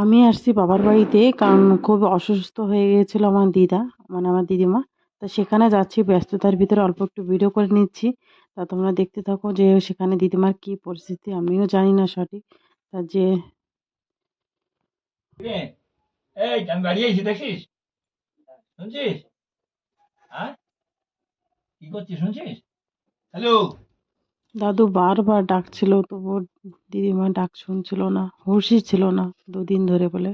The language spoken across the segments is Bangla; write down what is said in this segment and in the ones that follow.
আমি আসছি বাবার বাড়িতে, কারণ খুব অসুস্থ হয়ে গিয়েছিল আমার দিদা মানে আমার দিদিমা। তা সেখানে যাচ্ছি, ব্যস্ততার ভিতরে অল্প একটু ভিডিও করে নিচ্ছি। তা তোমরা দেখতে থাকো যে সেখানে দিদিমার কী পরিস্থিতি, আমিও জানি না সঠিক। তা যে দেখছিস শুনছিস? হ্যাঁ? কি করছিস, শুনছিস? হ্যালো? দাদু বারবার ডাকছিল তবু দিদিমা ডাক শুনছিল না হুঁশই ছিল না দুদিন ধরে বলে।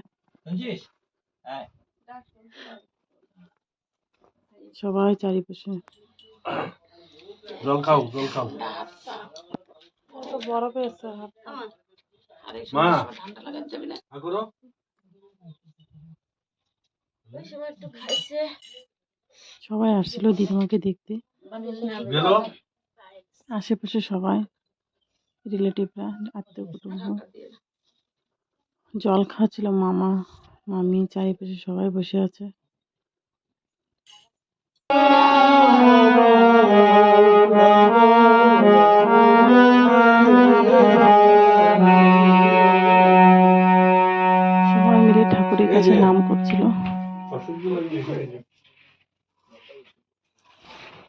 হ্যাঁ। সবাই চারিপাশে। জল খাও জল খাও। বড় মা। সবাই আসছিল দিদিমাকে দেখতে। গেল আশেপাশে সবাই রিলেটিভরা আত্মীয় কুটুম্ব। জল খাওয়াচ্ছিল মামা, মামি, চারিপাশে সবাই বসে আছে। সবাই মিলে ঠাকুরের কাছে নাম করছিল।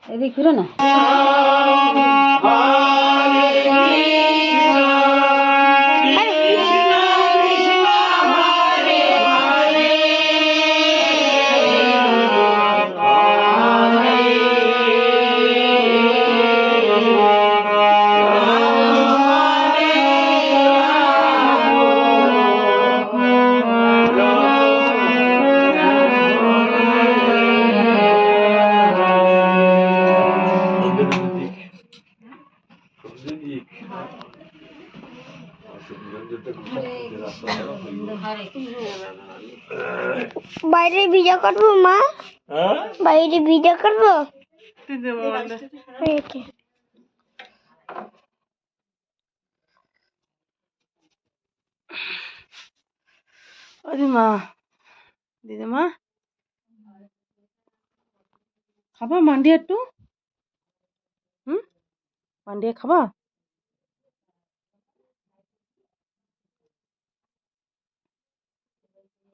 এদিক ঘুরে না। বাইরে ভিডিও করব মা? বাইরে ভিডিও করব। ও দিদিমা দিদিমা খাবা মান্ডিয়া একটু? হুম? মান্ডিয়া খাবা?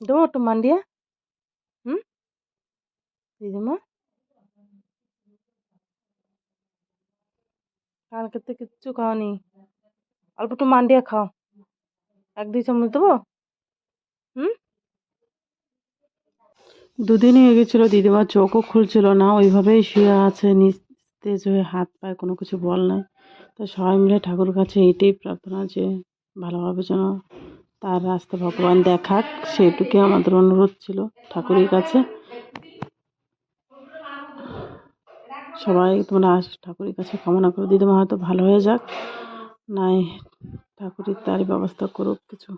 দেবো একটু মান্ডিয়া হুম দিদিমা কালকে তো কিচ্ছু খাওনি অল্প একটু মান্ডিয়া খাও এক দুই চামচ দেবো হুম দুদিন হয়ে গেছিল দিদিমার চোখও খুলছিল না, ওইভাবেই শুয়ে আছে নিস্তেজ হয়ে হাত পায়ে কোনো কিছু বল নাই। তো সবাই মিলে ঠাকুর কাছে এইটাই প্রার্থনা যে ভালোভাবে যেন তার রাস্তা ভগবান দেখাক, সেটুকু আমাদের অনুরোধ ছিল ঠাকুরের কাছে। সবাই তোমরা আস, ঠাকুরের কাছে কামনা করো। দিদিমা হয়তো ভালো হয়ে যাক। নাই, ঠাকুরের তারই ব্যবস্থা করুক কিছু।